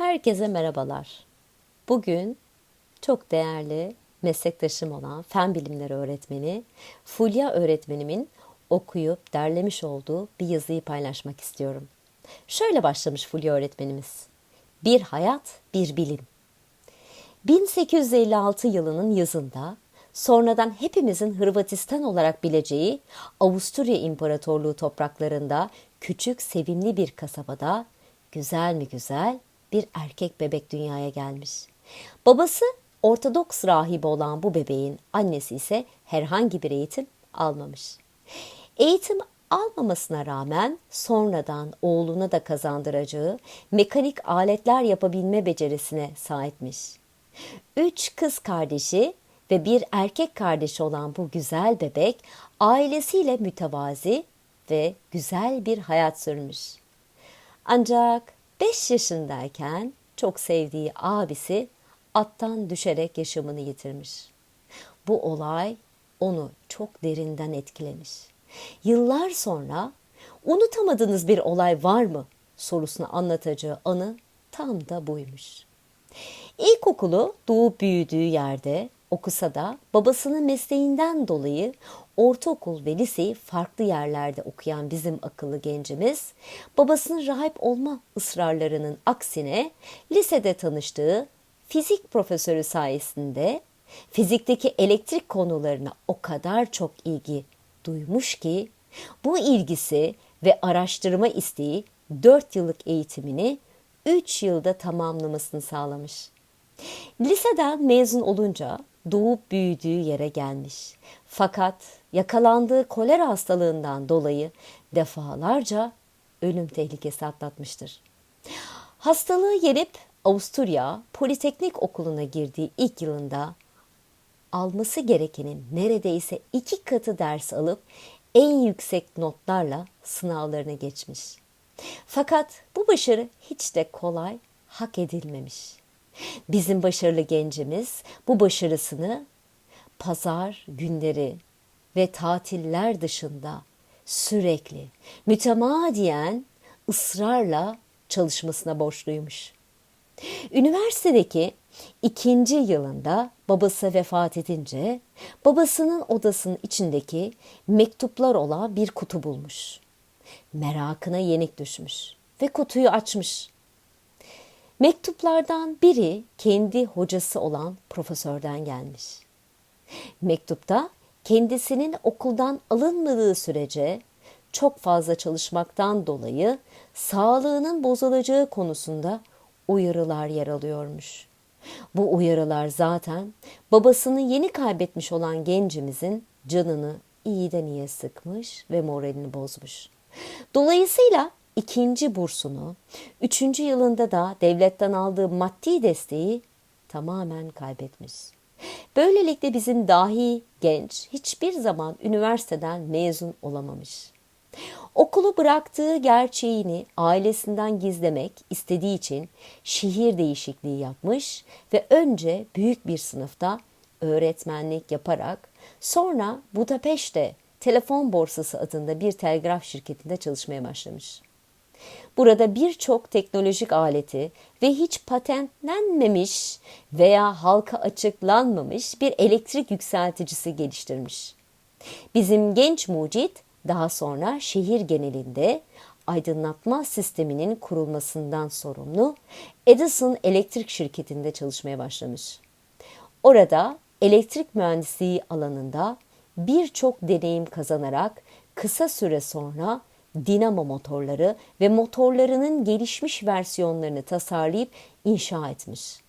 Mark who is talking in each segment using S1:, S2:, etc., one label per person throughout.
S1: Herkese merhabalar. Bugün çok değerli meslektaşım olan fen bilimleri öğretmeni Fulya öğretmenimin okuyup derlemiş olduğu bir yazıyı paylaşmak istiyorum. Şöyle başlamış Fulya öğretmenimiz. Bir hayat, bir bilim. 1856 yılının yazında sonradan hepimizin Hırvatistan olarak bileceği Avusturya İmparatorluğu topraklarında küçük sevimli bir kasabada güzel mi güzel bir erkek bebek dünyaya gelmiş. Babası Ortodoks rahibi olan bu bebeğin annesi ise herhangi bir eğitim almamış. Eğitim almamasına rağmen sonradan oğluna da kazandıracağı mekanik aletler yapabilme becerisine sahipmiş. Üç kız kardeşi ve bir erkek kardeşi olan bu güzel bebek ailesiyle mütevazi ve güzel bir hayat sürmüş. Ancak 5 yaşındayken çok sevdiği abisi attan düşerek yaşamını yitirmiş. Bu olay onu çok derinden etkilemiş. Yıllar sonra unutamadığınız bir olay var mı sorusunu anlatacağı anı tam da buymuş. İlkokulu doğup büyüdüğü yerde okusa da babasının mesleğinden dolayı ortaokul ve liseyi farklı yerlerde okuyan bizim akıllı gencimiz babasının rahip olma ısrarlarının aksine lisede tanıştığı fizik profesörü sayesinde fizikteki elektrik konularına o kadar çok ilgi duymuş ki bu ilgisi ve araştırma isteği 4 yıllık eğitimini 3 yılda tamamlamasını sağlamış. Liseden mezun olunca doğup büyüdüğü yere gelmiş. Fakat yakalandığı kolera hastalığından dolayı defalarca ölüm tehlikesi atlatmıştır. Hastalığı yenip Avusturya Politeknik Okulu'na girdiği ilk yılında alması gerekenin neredeyse iki katı ders alıp en yüksek notlarla sınavlarını geçmiş. Fakat bu başarı hiç de kolay hak edilmemiş. Bizim başarılı gencimiz bu başarısını pazar günleri ve tatiller dışında sürekli mütemadiyen ısrarla çalışmasına borçluymuş. Üniversitedeki ikinci yılında babası vefat edince babasının odasının içindeki mektuplar olan bir kutu bulmuş. Merakına yenik düşmüş ve kutuyu açmış. Mektuplardan biri kendi hocası olan profesörden gelmiş. Mektupta kendisinin okuldan alınmadığı sürece çok fazla çalışmaktan dolayı sağlığının bozulacağı konusunda uyarılar yer alıyormuş. Bu uyarılar zaten babasını yeni kaybetmiş olan gencimizin canını iyiden iyiye sıkmış ve moralini bozmuş. Dolayısıyla ikinci bursunu, üçüncü yılında da devletten aldığı maddi desteği tamamen kaybetmiş. Böylelikle bizim dahi genç hiçbir zaman üniversiteden mezun olamamış. Okulu bıraktığı gerçeğini ailesinden gizlemek istediği için şehir değişikliği yapmış ve önce büyük bir sınıfta öğretmenlik yaparak sonra Budapeşte telefon borsası adında bir telgraf şirketinde çalışmaya başlamış. Burada birçok teknolojik aleti ve hiç patentlenmemiş veya halka açıklanmamış bir elektrik yükselticisi geliştirmiş. Bizim genç mucit daha sonra şehir genelinde aydınlatma sisteminin kurulmasından sorumlu Edison Elektrik Şirketi'nde çalışmaya başlamış. Orada elektrik mühendisliği alanında birçok deneyim kazanarak kısa süre sonra dinamo motorları ve motorlarının gelişmiş versiyonlarını tasarlayıp inşa etmiş.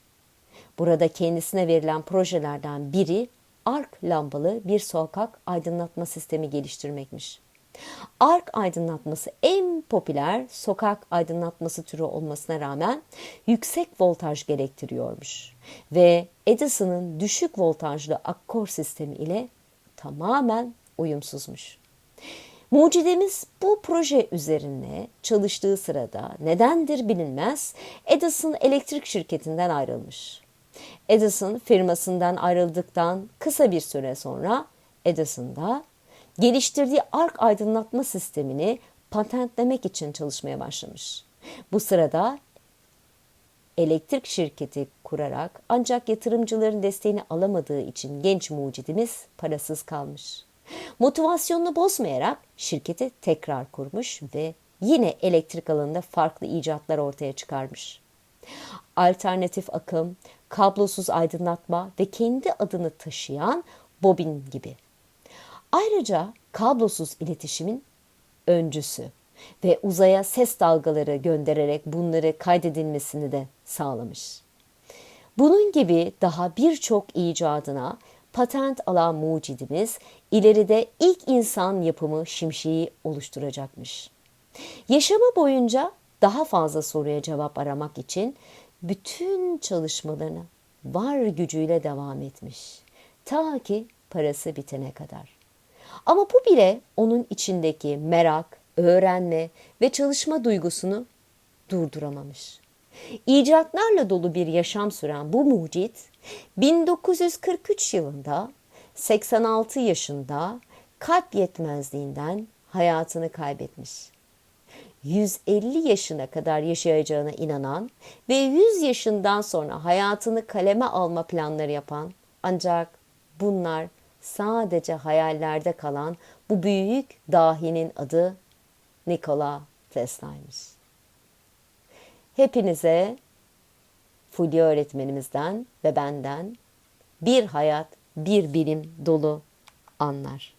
S1: Burada kendisine verilen projelerden biri ark lambalı bir sokak aydınlatma sistemi geliştirmekmiş. Ark aydınlatması en popüler sokak aydınlatması türü olmasına rağmen yüksek voltaj gerektiriyormuş ve Edison'ın düşük voltajlı akkor sistemi ile tamamen uyumsuzmuş. Mucidemiz bu proje üzerine çalıştığı sırada nedendir bilinmez Edison elektrik şirketinden ayrılmış. Edison firmasından ayrıldıktan kısa bir süre sonra Edison da geliştirdiği ark aydınlatma sistemini patentlemek için çalışmaya başlamış. Bu sırada elektrik şirketi kurarak ancak yatırımcıların desteğini alamadığı için genç mucidimiz parasız kalmış. Motivasyonunu bozmayarak şirketi tekrar kurmuş ve yine elektrik alanında farklı icatlar ortaya çıkarmış. Alternatif akım, kablosuz aydınlatma ve kendi adını taşıyan bobin gibi. Ayrıca kablosuz iletişimin öncüsü ve uzaya ses dalgaları göndererek bunları kaydedilmesini de sağlamış. Bunun gibi daha birçok icadına patent alan mucidimiz ileride ilk insan yapımı şimşeği oluşturacakmış. Yaşamı boyunca daha fazla soruya cevap aramak için bütün çalışmalarına var gücüyle devam etmiş. Ta ki parası bitene kadar. Ama bu bile onun içindeki merak, öğrenme ve çalışma duygusunu durduramamış. İcatlarla dolu bir yaşam süren bu mucit 1943 yılında 86 yaşında kalp yetmezliğinden hayatını kaybetmiş. 150 yaşına kadar yaşayacağına inanan ve 100 yaşından sonra hayatını kaleme alma planları yapan ancak bunlar sadece hayallerde kalan bu büyük dahinin adı Nikola Tesla'ymış. Hepinize Fulya öğretmenimizden ve benden bir hayat, bir bilim dolu anlar.